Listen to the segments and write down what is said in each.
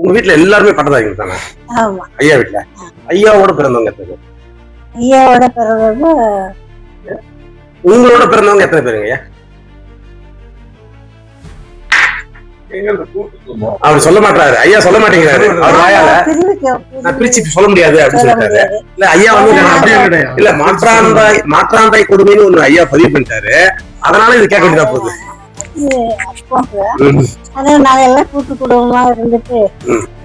உங்க வீட்டுல எல்லாருமே பட்டதாரிங்க தானே? ஆமா. ஐயா வீட்டுல ஐயாவோட பிறந்தவங்க எத்தனை பேர்? ஐயாவோட பிறகு உங்களோட பிறந்தவங்க எத்தனை பேருங்க ஐயா? அவர் சொல்ல மாட்டாரு ஐயா சொல்ல மாட்டேங்கிறாரு. அவர் வாயால நான் பிரிச்சு சொல்ல முடியாது அப்படின்னு சொல்ல சொல்லிட்டாரு. இல்ல ஐயா வந்து. இல்ல மாற்றாந்தாய் மாற்றாந்தாய் கொடுமைன்னு ஒண்ணு ஐயா பதிவு பண்ணிட்டாரு. அதனால இது கேட்க வேண்டியதா போகுது. ஆனா நாங்க எல்லாம் கூட்டு குடும்பமா இருந்துட்டு.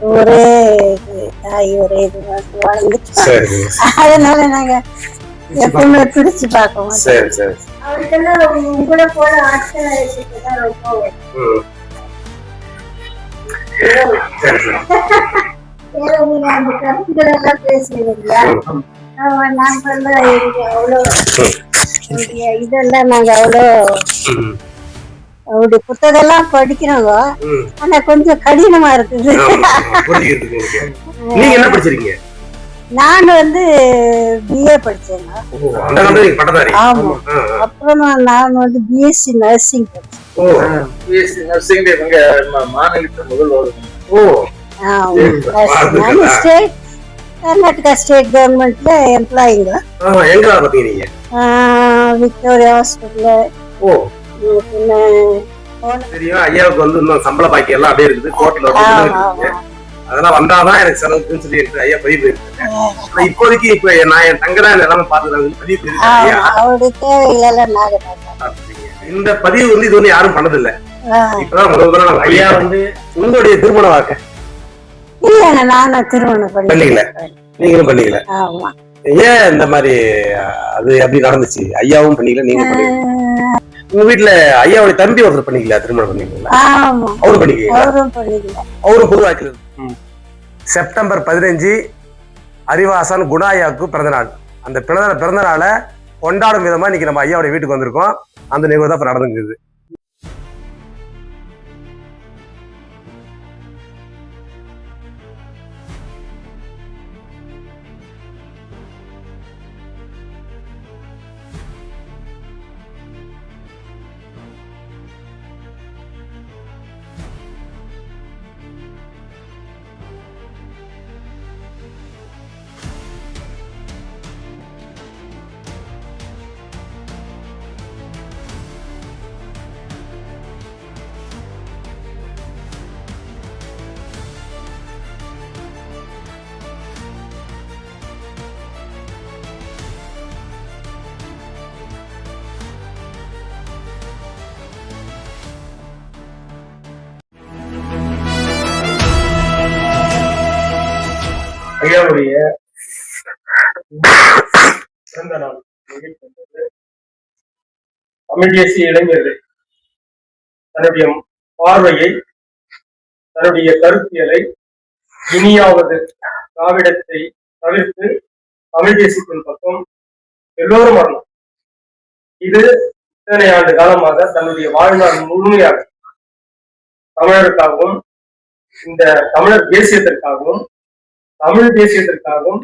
ஒரே இது, தாய் ஒரே இது வாழ்ந்துட்டு சரி அதனால நாங்க எப்பவுமே பிரிச்சு பார்க்க மாட்டோம். சரி சரி அவருக்கெல்லாம் உங்களை போல ஆட்கள் தான் ரொம்ப ம். சரி சரி. வேற ஒரு அந்த கருத்துக்கள் எல்லாம் பேசுறது இல்லையா இது- இதெல்லாம் நாங்க அவ்வளோ ம். அவருடைய புத்தகம்லாம் படிக்கிறோங்க ம். ஆனா கொஞ்சம் கடினமா இருக்குது. நீங்க என்ன படிச்சிருக்கீங்க? நான் வந்து பிஏ படிச்சேங்க. ஆமா. அப்புறமா நான் வந்து பிஎஸ்சி நர்சிங் படிச்சேன். பிஎஸ்சி நர்சிங் இவங்க ம- மாநிலத்து முதல்வர் ஓ. ஸ்டேட் கர்நாடகா ஸ்டேட் கவர்மெண்ட்ல எம்ப்ளாயிங்க விக்டோரியா போன தெரியும் ஐயாவுக்கு வந்து இன்னும் சம்பள பாக்கி எல்லாம் அப்படியே இருக்குது. கோர்ட்ல வந்து. அதெல்லாம் வந்தாதான் எனக்கு செலவுக்குன்னு சொல்லி இருக்கு ஐயா பதிவு பண்ணிருக்காங்க ஆனா இப்போதைக்கு இப்ப நான் என் தங்கடா நிலைமை பார்த்து பதிவு. இந்த பதிவு வந்து இது வந்து யாரும் பண்ணதில்ல. இப்பதான் முதல் முதல்ல நான் ஐயா வந்து உங்களுடைய திருமண வாழ்க்கை? இல்லைங்க நானும் திருமணம் பண்ணிக்கல. பண்ணி நீங்களும் பண்ணீங்களா? ஆமா. ஏன் இந்த மாதிரி அது அப்படி நடந்துச்சு? ஐயாவும் பண்ணீங்களா? நீங்க பண்ணீங்களா? உங்க வீட்டுல ஐயாவுடைய தம்பி ஒருத்தர் பண்ணிக்கல திருமணம் பண்ணீங்களா ஆமா. அவரும் பண்ணிக்கீங்களா அவரும் பண்ணிக்கல. அவரும் பொது வாழ்க்கையில் செப்டம்பர் பதினஞ்சு அறிவாசன் குணாயாவுக்கு பிறந்த நாள் அந்த பிறந்த பிறந்த நாளை கொண்டாடும் விதமா இன்னைக்கு நம்ம ஐயாவுடைய வீட்டுக்கு வந்திருக்கோம். அந்த நிகழ்வு தான் இப்ப நடந்துங்குது ஐயாவுடைய பிறந்த நாள். தமிழ் தேசிய இளைஞர்கள் தன்னுடைய பார்வையை தன்னுடைய கருத்தியலை இனியாவது திராவிடத்தை தவிர்த்து தமிழ் தேசியத்தின் பக்கம் எல்லோரும் வரணும். இது இத்தனை ஆண்டு காலமாக தன்னுடைய வாழ்நாள் முழுமையாக தமிழருக்காகவும் இந்த தமிழர் தேசியத்திற்காகவும் தமிழ் தேசியத்திற்காகவும்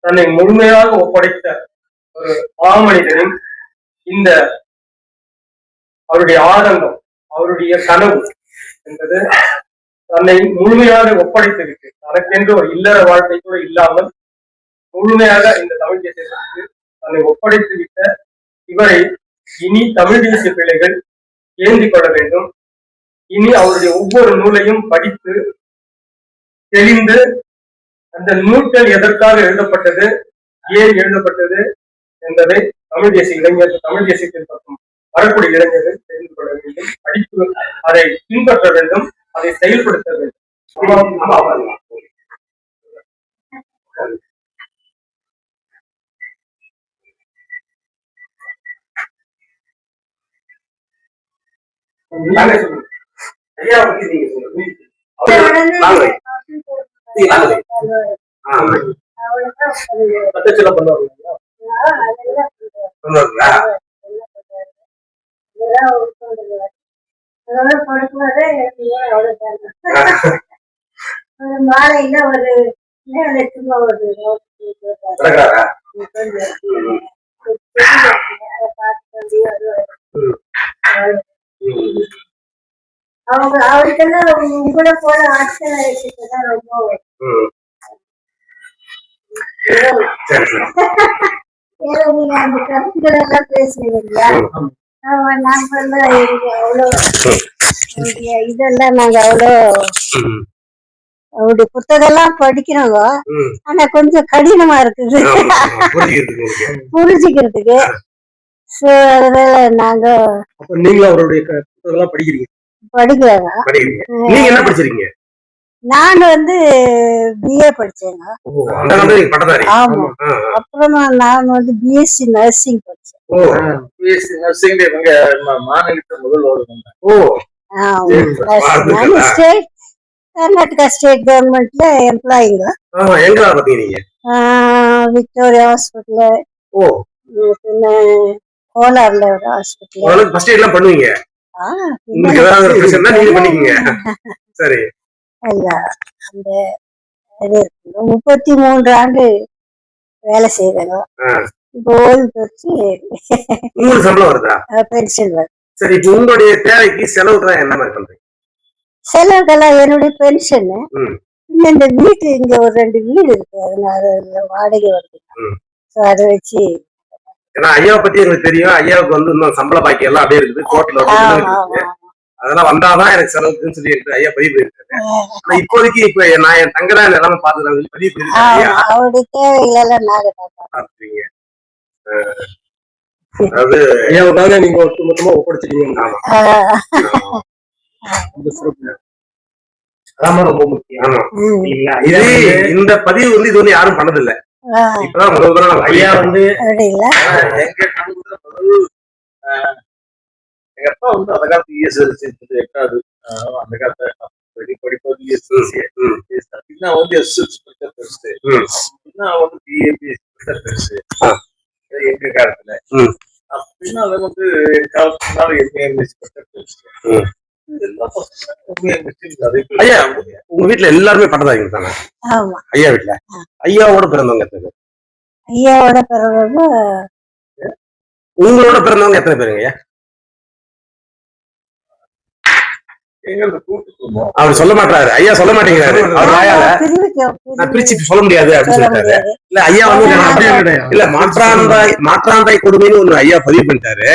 தன்னை முழுமையாக ஒப்படைத்த ஒரு மாமனிதனின் இந்த அவருடைய ஆதங்கம் அவருடைய கனவு என்பது தன்னை முழுமையாக ஒப்படைத்து விட்டு தனக்கென்று ஒரு இல்லற வாழ்க்கை கூட இல்லாமல் முழுமையாக இந்த தமிழ் தேசியத்திற்கு தன்னை ஒப்படைத்து விட்ட இவரை இனி தமிழ் தேசிய பிள்ளைகள் ஏந்திக் கொள்ள வேண்டும். இனி அவருடைய ஒவ்வொரு நூலையும் படித்து தெளிந்து அந்த நூல்கள் எதற்காக எழுதப்பட்டது ஏன் எழுதப்பட்டது என்பதை தமிழ் தேசிய இளைஞர் தமிழ் தேசியத்தின் பக்கம் வரக்கூடிய இளைஞர்கள் தெரிந்து கொள்ள வேண்டும் படிப்பு அதை பின்பற்ற வேண்டும் அதை செயல்படுத்த வேண்டும் நானே சொல்றேன். ஐயா பத்தி நீங்க சொல்லுங்க. அவரு- நாங்க வை. நீ நாங்க வை. ஆ, அவ்வளவுதான் பண்ணுவேன். பத்தச்சில பண்ணுவாங்க ஆ, அதெல்லாம் பண்ணுவேன். கொண்டு வருங்களா? இதெல்லாம் ஒரு சொல்லுவேன். அதெல்லாம் கொடுக்கும்போதே எனக்கு அவ்வளவுதான். ஒரு மாலையில ஒரு சும்மா ஒரு. அவங்க அவருக்கெல்லாம் உங்களை போல ஆட்களை ரொம்ப ம். சரி சரி ஏன்னா நீங்க அந்த கருத்துக்கள் எல்லாம் பேசுறீங்க இல்லையா ம். ஆமா, நாங்கெல்லாம் இங்க அவ்வளோ இங்க இதெல்லாம் நாங்க அவ்வளோ. அவருடைய புத்தகம்லாம் படிக்கிறோங்க. ம். ஆனா கொஞ்சம் கடினமா இருக்குது. புரிஞ்சுக்கிறதுக்கு சோ அதனால நாங்க நீங்களும் அவருடைய புத்தகம்லாம் படிக்கிறீங்க? படிக்கிறோங்க படிக்கிறீங்க. நீங்க என்ன படிச்சிருக்கீங்க? நான் வந்து பிஏ படிச்சேங்க. ஆமா. அப்புறமா நான் வந்து பிஎஸ்சி நர்சிங் படிச்சேன். ஓ பிஎஸ்சி நர்சிங் இவங்க ம- மாநிலத்து முதல்வர் வந்தாங்க. ஓ. நான் ஸ்டேட் கர்நாடகா ஸ்டேட் கவர்மெண்ட்ல எம்ப்ளாயிங்க விக்டோரியா ஹாஸ்பிட்டல் ஓ. பின்ன கோலார்ல ஒரு ஹாஸ்பிட்டல் ஃபர்ஸ்ட் பண்ணுவீங்க? உங்களுக்கு ஏதாவது ஒரு பிரச்சனை நீங்க பண்ணிக்கீங்க. சரி. அந்த இது. முப்பத்தி மூன்று ஆண்டு வேலை செய்தாங்க ஆ. இப்போ ஓய்வு பெற்று உங்களுக்கு சம்பளம் வருதா? பென்ஷன் வருது. சரி இப்ப உங்களுடைய தேவைக்கு செலவுக்கு என்ன மாதிரி பண்றீங்க? செலவுக்கெல்லாம் என்னுடைய பென்ஷன். இந்த வீட்டு இங்க ஒரு ரெண்டு வீடு இருக்கு அதனால வாடகை வருது. ஸோ அதை வச்சு ஏன்னா ஐயாவை பத்தி எங்களுக்கு தெரியும். ஐயாவுக்கு வந்து இன்னும் சம்பள பாக்கி எல்லாம் அப்படியே இருக்குது. கோர்ட்ல அதெல்லாம் வந்தாதான் எனக்கு செலவுக்குன்னு சொல்லி எனக்கு ஐயா பதிவு பண்ணிருக்காரு ஆனா இப்போதைக்கு இப்ப நான் என் தங்கடா நிலைமை பார்த்து சொல்லி பதிவு அஹ், அதாவது ஐயாவுக்காக நீங்க ஒட்டு மொத்தமா ஒப்படைச்சிருக்கீங்க. அதான் ரொம்ப முக்கியம்? இது இந்த பதிவு வந்து இது வந்து யாரும் பண்ணதில்ல. ஆஹ் இப்பதான் முதல் ஐயா வந்து எங்க எங்க அப்பா வந்து அந்த காலத்து இஎஸ்எல்சி எட்டாவது ஆஹ், அந்த காலத்துல படி படிப்பது இஎஸ்எல்சி ம். அப்படின்னா வந்து எஸ்எல்சி படிச்சா பெருசு. அப்படின்னா வந்து பிஏபி படிச்சா பெருசு எங்க காலத்துல. அப்படின்னா அது வந்து எங்க காலத்துனால எம்ஏஎம்எஸ் படிச்சா பெருசு ஐயா. உங்க வீட்டுல எல்லாருமே பட்டதாரிங்க தானே ஆமா. ஐயா வீட்டுல ஐயாவோட பிறந்தவங்க எத்தனை பேர்? ஐயாவோட பிறகு உங்களோட பிறந்தவங்க எத்தனை பேருங்க ஐயா எங்களுக்கு கூட்டு குடும்பம் அவர் சொல்ல மாட்டாரு. ஐயா சொல்ல மாட்டேங்கிறாரு. அவர் வாயால பிரிவுக்கு நான் பிரிச்சு சொல்ல முடியாது அப்படின்னு சொல்ல சொல்லிட்டாரு. இல்ல ஐயா வந்து. இல்ல மாற்றாந்தாய் மாற்றாந்தாய் கொடுமைன்னு ஒண்ணு ஐயா பதிவு பண்ணிட்டாரு.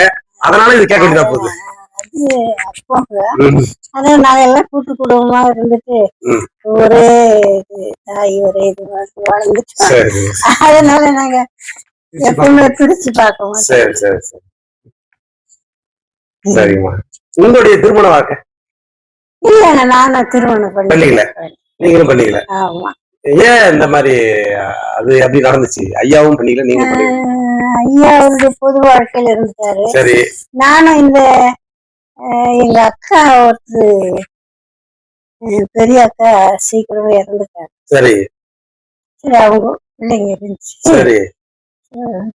அதனால இது கேட்க வேண்டியதா போகுது. அது அப்போ ம். ஆனா நாங்க எல்லாம் கூட்டு குடும்பமா இருந்துட்டு. ஒரே தாய் ஒரே இது மாதிரி வாழ்ந்துட்டோம். சரி அதனால நாங்க எப்பவுமே பிரிச்சு பார்க்க மாட்டோம். சரி சரி சரி. சரிம்மா. உங்களுடைய திருமண வாழ்க்கை? இல்லைங்க நானும் திருமணம் பண்ணீங்களா? பண்ணி நீங்களும் பண்ணீங்களா? ஆமா. ஏன் இந்த மாதிரி அது அப்படி நடந்துச்சு? ஐயாவும் பண்ணீங்களா? நீங்க பண்ணீங்களா? ஐயா அவருடைய பொது வாழ்க்கையில இருந்துட்டாரு சரி. நானும் இந்த எங்க அக்கா ஒருத்தர் பெரிய அக்கா சீக்கிரமே இறந்துட்டாரு. சரி. சரி அவங்க பிள்ளைங்க இருந்துச்சு. சரி. ஆஹ்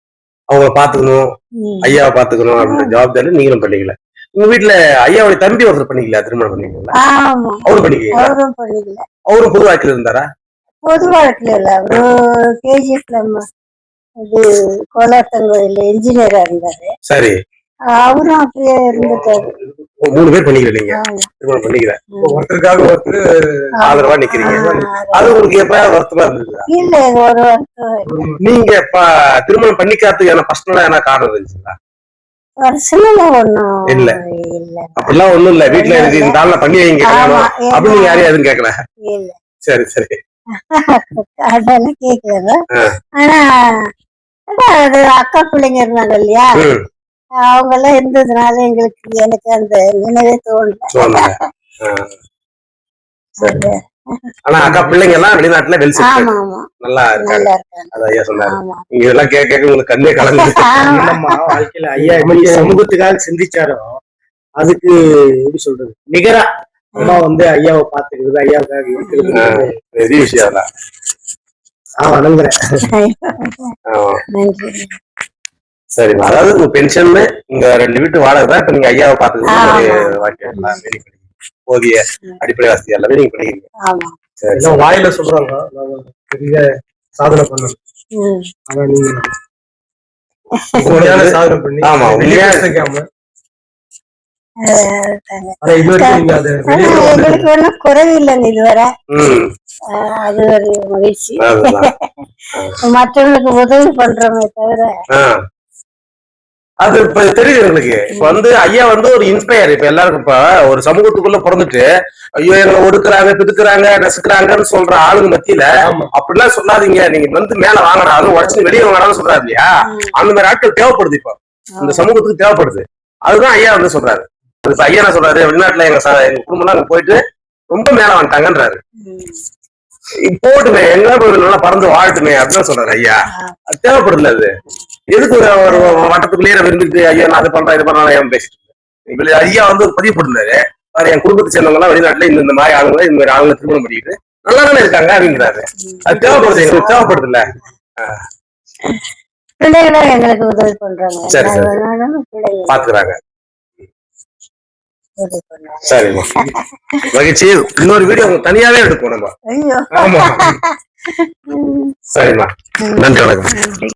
அவங்கள பாத்துக்கணும். ம். ஐயாவை பாத்துக்கணும் அப்படின்ற ஜவாப்தாரி நீங்களும் பண்ணீங்களா? உங்க வீட்டுல ஐயாவுடைய தம்பி ஒருத்தர் பண்ணீங்களா திருமணம் பண்ணீங்களா ஆமா. அவரும் பண்ணிக்கீங்களா அவரும் பண்ணிக்கல. அவரும் பொது வாழ்க்கையில இருந்தாரா? பொது வாழ்க்கையில இல்ல. அவரு கேஜிஎஃப்ல இது கோலாத்தங்கோயில இன்ஜினியரா இருந்தாரு. சரி. அவரும் அப்படியே இருந்துட்டாரு. மூணு பேர் பண்ணிக்கல நீங்க. திருமணம் பண்ணிக்கல. ஒருத்தருக்காக ஒருத்தர் ஆதரவா நிக்கிறீங்க. அது உங்களுக்கு எப்ப வருத்தமா இருந்தது? இல்ல ஒரு நீங்க திருமணம் பண்ணிக்காததுக்கான பர்சனலா என்ன காரணம் இருந்துச்சுங்களா? இல்ல. அப்படிலாம் ஒண்ணும் இல்ல. வீட்டுல எனக்கு இந்த ஆள்ல பண்ணி வைங்க அப்படின்னு எதுவும் கேட்கல? சரி சரி. அதெல்லாம். ஆனா அது அக்கா பிள்ளைங்க இருந்தாங்க இல்லையா? அவங்க எல்லாம் இருந்ததுனால எங்களுக்கு எனக்கு அந்த நினைவே தோணல. ஆனா அக்கா பிள்ளைங்க எல்லாம் வெளிநாட்டுல வெல் செட்டில் நல்லா இருக்காங்க. நல்லா இருக்காங்க. அது ஐயா சொன்னாரு. இதெல்லாம் கேட்க கேட்க உங்களுக்கு கண்ணே இல்லம்மா வாழ்க்கையில ஐயா எப்படி சமூகத்துக்காக சிந்திச்சாரோ அதுக்கு எப்படி சொல்றது? நிகரா அம்மா வந்து ஐயாவை பாத்துக்கிறது ஐயாவுக்காக இருக்கிறது. பெரிய விஷயம் அதெல்லாம் நான் வணங்குறேன். சரிம்மா அதாவது உங்க பென்ஷன் உங்க ரெண்டு வீட்டு வாடகை தான் இப்ப நீங்க ஐயாவை பாத்துக்கிறது போதிய அடிப்படை வசதி எல்லாமே நீங்க எல்லாம் வாயில சொல்றாங்க. பெரிய சாதனை பண்ணோம் ம். ஆனா நீங்க உண்மையான சாதனை பண்ணி ஆமா, உண்மையா- எங்களுக்கு ஒன்றும் குறைவு இல்லைங்க இதுவரை அது ஒரு மகிழ்ச்சி. மற்றவங்களுக்கு உதவி பண்றோமே தவிர. அது இப்ப தெரியுது எங்களுக்கு. இப்ப வந்து ஐயா வந்து ஒரு இன்ஸ்பயர் இப்ப எல்லாருக்கும் இப்ப ஒரு சமூகத்துக்குள்ள பிறந்துட்டு ஐயோ எங்களை ஒடுக்குறாங்க பிதுக்குறாங்க நசுக்குறாங்கன்னு சொல்ற ஆளுங்க மத்தியில அப்படிலாம் சொல்லாதீங்க. நீங்க வந்து மேல வாங்கடா அதுவும் உடச்சு வெளியே வாங்கடான்னு சொல்றாரு இல்லையா? அந்த மாதிரி ஆட்கள் தேவைப்படுது இப்போ. இந்த சமூகத்துக்கு தேவைப்படுது. அதுதான் ஐயா வந்து சொல்றாரு. இப்ப ஐயா என்ன சொல்றாரு? வெளிநாட்டுல எங்க ச- எங்க குடும்பம் அங்க போயிட்டு ரொம்ப மேல வந்துட்டாங்கன்றாரு. போட்டுமே எங்க நல்லா பறந்து வாழட்டுமே அப்படின்னு சொல்றாரு ஐயா. அது தேவைப்படுதுல அது. எதுக்கு ஒரு வட்டத்துக்குள்ளேயே இருந்துட்டு ஐயா நான் அது பண்றேன் இது பண்றேன் பேசிட்டு இருக்கேன்? இப்ப ஐயா வந்து ஒரு பதிவு போட்டிருந்தாரு. பாரு என் குடும்பத்தை சேர்ந்தவங்க எல்லாம் வெளிநாட்டுல இந்த மாதிரி ஆளுங்க இந்த மாதிரி ஆளுங்க திருமணம் பண்ணிட்டு நல்லா தானே இருக்காங்க அப்படிங்கிறாரு. அது தேவைப்படுது எங்களுக்கு தேவைப்படுது இல்ல பிள்ளைகளும் எங்களுக்கு உதவி பண்றாங்க. சரி, சரி. பாத்துக்கிறாங்க. சரிம்மா. மகிழ்ச்சி. இன்னொரு வீடியோ தனியாவே எடுப்போம் நம்ம. ஐயோ. ஆமா. சரிம்மா. நன்றி வணக்கம்.